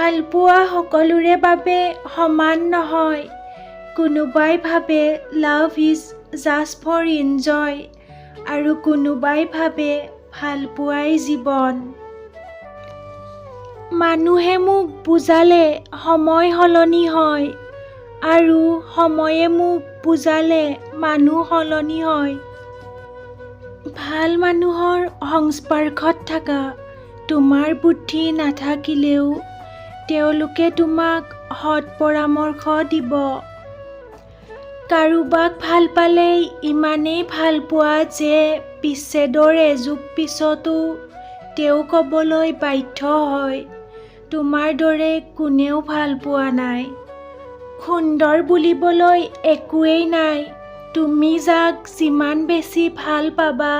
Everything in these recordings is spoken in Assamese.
ভালপোৱা সকলোৰে বাবে সমান নহয়। কোনোবাই ভাবে love is just for enjoy আৰু কোনোবাই ভাবে ভালপোৱাই জীৱন মানুহে মোক বুজালে সময় সলনি হয় আৰু সময়ে মোক বুজালে মানুহ সলনি হয়। ভাল মানুহৰ সংস্পৰ্শত থাকা তোমাৰ বুদ্ধি নাথাকিলেও তেওঁলোকে তোমাক সৎ পৰামৰ্শ দিব। কাৰোবাক ভাল পালেই ইমানেই ভাল পোৱা যে বিচ্ছেদৰ এযুগ পিছতো তেওঁ ক'বলৈ বাধ্য হয়। তোমাৰ দৰে কোনেও ভাল পোৱা নাই। সুন্দৰ বুলিবলৈ একোৱেই নাই। তুমি যাক যিমান বেছি ভাল পাবা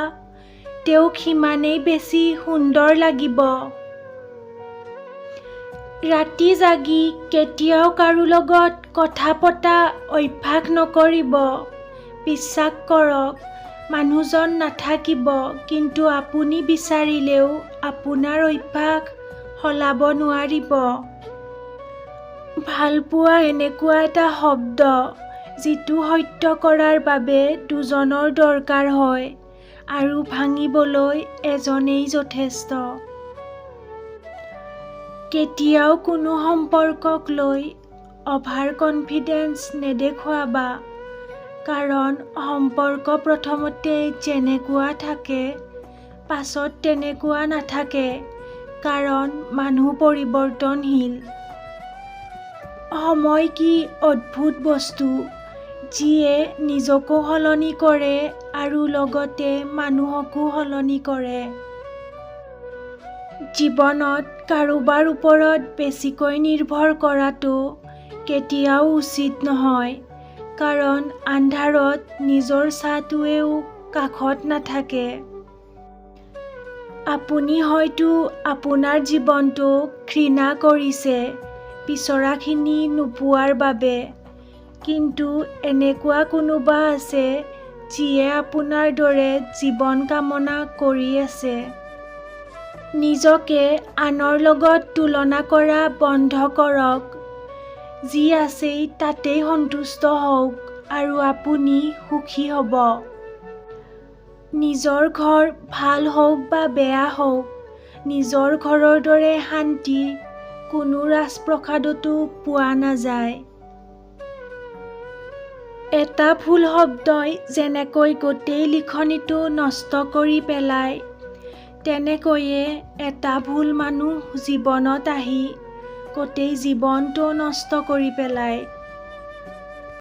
তেওঁক সিমানেই বেছি সুন্দৰ লাগিব। ৰাতি জাগি কেতিয়াও কাৰো লগত কথা পতা অভ্যাস নকৰিব। বিশ্বাস কৰক মানুহজন নাথাকিব কিন্তু আপুনি বিচাৰিলেও আপোনাৰ অভ্যাস সলাব নোৱাৰিব। ভালপোৱা এনেকুৱা এটা শব্দ যিটো সত্য কৰাৰ বাবে দুজনৰ দৰকাৰ হয় আৰু ভাঙিবলৈ এজনেই যথেষ্ট। কেতিয়াও কোনো সম্পৰ্কক লৈ অভাৰ কনফিডেঞ্চ নেদেখুৱাবা কাৰণ সম্পৰ্ক প্ৰথমতে যেনেকুৱা থাকে পাছত তেনেকুৱা নাথাকে। কাৰণ মানুহ পৰিৱৰ্তনশীল। সময় কি অদ্ভুত বস্তু যিয়ে নিজকো সলনি কৰে আৰু লগতে মানুহকো সলনি কৰে। জীৱনত কাৰোবাৰ ওপৰত বেছিকৈ নিৰ্ভৰ কৰাটো কেতিয়াও উচিত নহয়। কাৰণ আন্ধাৰত নিজৰ ছাঁটোৱেও কাষত নাথাকে। আপুনি হয়তো আপোনাৰ জীৱনটোক ঘৃণা কৰিছে বিচৰাখিনি নোপোৱাৰ বাবে। কিন্তু এনেকুৱা কোনোবা আছে যিয়ে আপোনাৰ দৰে জীৱন কামনা কৰি আছে। নিজকে আনৰ লগত তুলনা কৰা বন্ধ কৰক। যি আছেই তাতেই সন্তুষ্ট হওক আৰু আপুনি সুখী হ'ব। নিজৰ ঘৰ ভাল হওক বা বেয়া হওক নিজৰ ঘৰৰ দৰে শান্তি কোনো ৰাজপ্ৰসাদতো পোৱা নাযায়। এটা ভুল শব্দই যেনেকৈ গোটেই লিখনিটো নষ্ট কৰি পেলায় তেনেকৈয়ে এটা ভুল মানুহ জীৱনত আহি গোটেই জীৱনটো নষ্ট কৰি পেলায়।